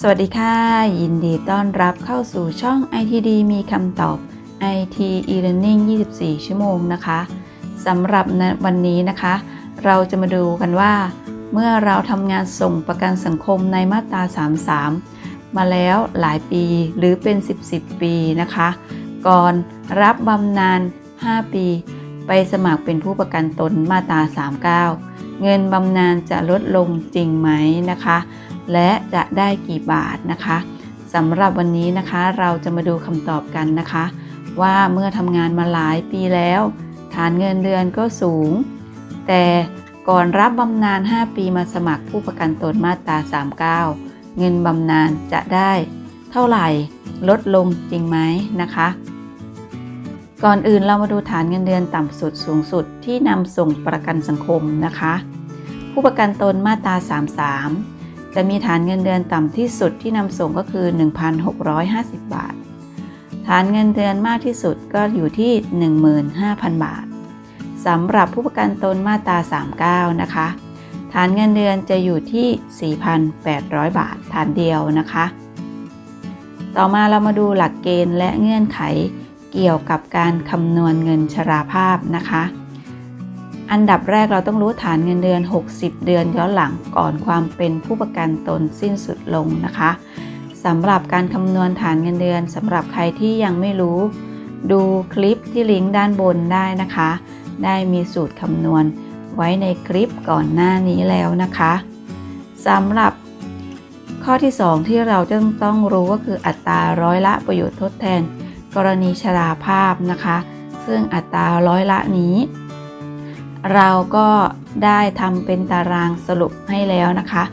สวัสดีค่ะ ยินดีต้อนรับเข้าสู่ช่อง ITD มีคำตอบ IT e-learning 24 ชั่วโมงนะคะสำหรับในวันนี้นะคะ เราจะมาดูกันว่า เมื่อเราทำงานส่งประกันสังคมในมาตรา 33 มาแล้วหลายปีหรือเป็น 10 10 ปีนะคะ ก่อนรับบำนาญ 5 ปี ไปสมัครเป็นผู้ประกันตนมาตรา 39 เงินบำนาญจะลดลงจริงไหมนะคะ และจะได้กี่บาทนะคะสำหรับวันนี้นะคะเราจะมาดูคำตอบกันนะคะ ว่าเมื่อทำงานมาหลายปีแล้ว ฐานเงินเดือนก็สูง แต่ก่อนรับบำนาญ 5 ปีมาสมัครผู้ประกันตนมาตรา 39 เงินบำนาญจะได้เท่าไหร่ลดลงจริงไหมนะคะ ก่อนอื่นเรามาดูฐานเงินเดือนต่ำสุดสูงสุดที่นำส่งประกันสังคมนะคะ ผู้ประกันตนมาตรา 33 จะมีฐานเงินเดือนต่ำที่สุดที่นำส่งก็คือ 1,650 บาท ฐานเงินเดือนมากที่สุดก็อยู่ที่ 15,000 บาทสำหรับผู้ประกันตนมาตรา 39 นะคะ ฐานเงินเดือนจะอยู่ที่ 4,800 บาท ฐานเดียวนะคะ ต่อมาเรามาดูหลักเกณฑ์และเงื่อนไขเกี่ยวกับการคำนวณเงินชราภาพนะคะ อันดับแรกเราต้องรู้ฐานเงินเดือน 60 เดือนย้อนหลังก่อนความเป็นผู้ประกันตนสิ้นสุดลงนะคะสำหรับการคำนวณฐานเงินเดือนสำหรับใครที่ยังไม่รู้ ดูคลิปที่ลิงก์ด้านบนได้นะคะ ได้มีสูตรคำนวณไว้ในคลิปก่อนหน้านี้แล้วนะคะสำหรับข้อที่ 2 ที่เราจะต้องรู้ก็คืออัตราร้อยละประโยชน์ทดแทน กรณีชราภาพนะคะ ซึ่งอัตราร้อยละนี้ เราก็ได้ทำเป็นตารางสรุปให้แล้วนะคะ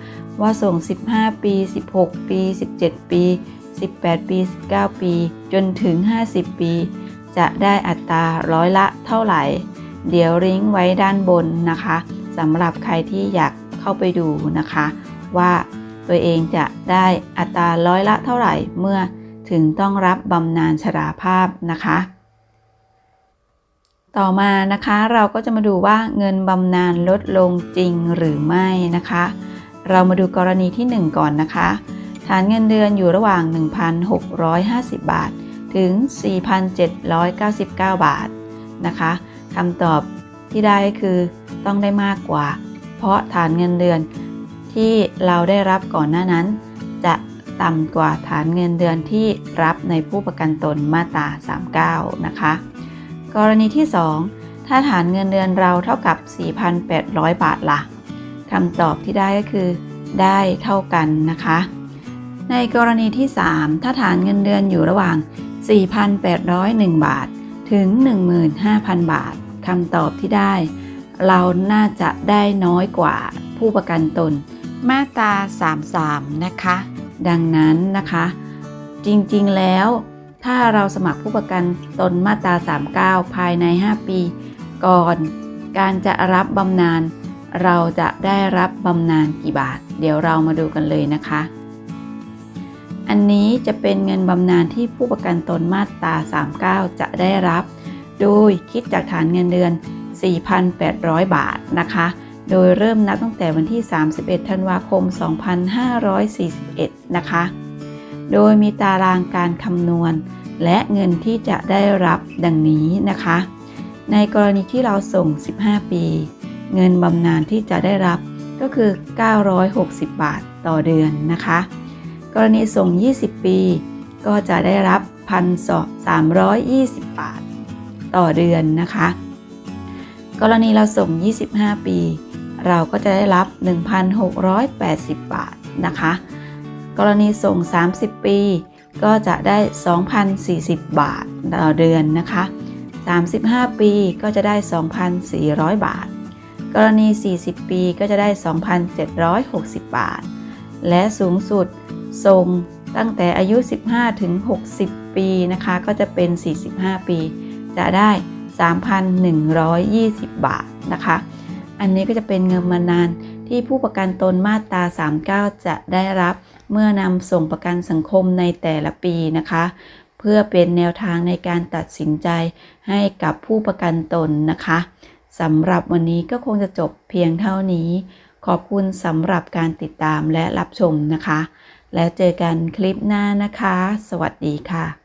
ว่าส่ง 15 ปี 16 ปี 17 ปี 18 ปี 19 ปี จนถึง 50 ปี จะได้อัตราร้อยละเท่าไหร่ เดี๋ยวลิงก์ไว้ด้านบนนะคะสำหรับใครที่อยากเข้าไปดูนะคะ ว่าตัวเองจะได้อัตราร้อยละเท่าไหร่เมื่อถึงต้องรับบำนาญชราภาพนะคะ ต่อมานะคะเราก็จะมาดูว่าเงินบำนาญลดลงจริงหรือไม่นะคะ เรามาดูกรณีที่ 1 ก่อนนะคะ ฐานเงินเดือนอยู่ระหว่าง 1,650 บาท ถึง 4,799 บาทนะคะคำตอบที่ได้คือต้องได้มากกว่า เพราะฐานเงินเดือนที่เราได้รับก่อนหน้านั้น จะต่ำกว่าฐานเงินเดือนที่รับในผู้ประกันตนมาตรา39 นะคะ กรณีที่ 2 ถ้าฐานเงินเดือนเราเท่ากับ 4,800 บาทละ่ะคำตอบที่ได้ก็คือ ได้เท่ากันนะคะ ในกรณีที่ 3 ถ้าฐานเงินเดือนอยู่ระหว่าง 4,801 บาท ถึง 15,000 บาทคำตอบที่ได้ เราน่าจะได้น้อยกว่าผู้ประกันตน มาตรา 33 นะคะ ดังนั้นนะคะ จริงๆแล้ว ถ้าเราสมัครผู้ประกันตนมาตรา 39 ภายใน 5 ปี ก่อนการจะรับบำนาญเราจะได้รับบำนาญกี่บาท เดี๋ยวเรามาดูกันเลยนะคะ อันนี้จะเป็นเงินบำนาญที่ผู้ประกันตนมาตรา 39 จะได้รับ โดยคิดจากฐานเงินเดือน 4,800 บาทนะคะ โดยเริ่มนับตั้งแต่วันที่ 31 ธันวาคม 2541 นะคะ โดยมีตารางการคำนวณ และเงินที่จะได้รับดังนี้นะคะ ในกรณีที่เราส่ง 15 ปี เงินบำนาญที่จะได้รับก็คือ 960 บาทต่อเดือนนะคะ กรณีส่ง 20 ปี ก็จะได้รับ1,320 บาทต่อเดือนนะคะ กรณีเราส่ง 25 ปี เราก็จะได้รับ 1,680 บาทนะคะ กรณีส่ง 30 ปี ก็จะได้ 2,040 บาทต่อเดือนนะคะ 35 ปีก็จะได้ 2,400 บาท กรณี 40 ปีก็จะได้ 2,760 บาท และสูงสุดส่งตั้งแต่อายุ 15 ถึง 60 ปีนะคะ ก็จะเป็น 45 ปี จะได้ 3,120 บาทนะคะ อันนี้ก็จะเป็นเงินบำนาญที่ผู้ประกันตนมาตรา 39 จะได้รับ เมื่อนำส่งประกันสังคมในแต่ละปีนะคะ เพื่อเป็นแนวทางในการตัดสินใจให้กับผู้ประกันตนนะคะสำหรับวันนี้ก็คงจะจบเพียงเท่านี้ ขอบคุณสำหรับการติดตามและรับชมนะคะ แล้วเจอกันคลิปหน้านะคะ สวัสดีค่ะ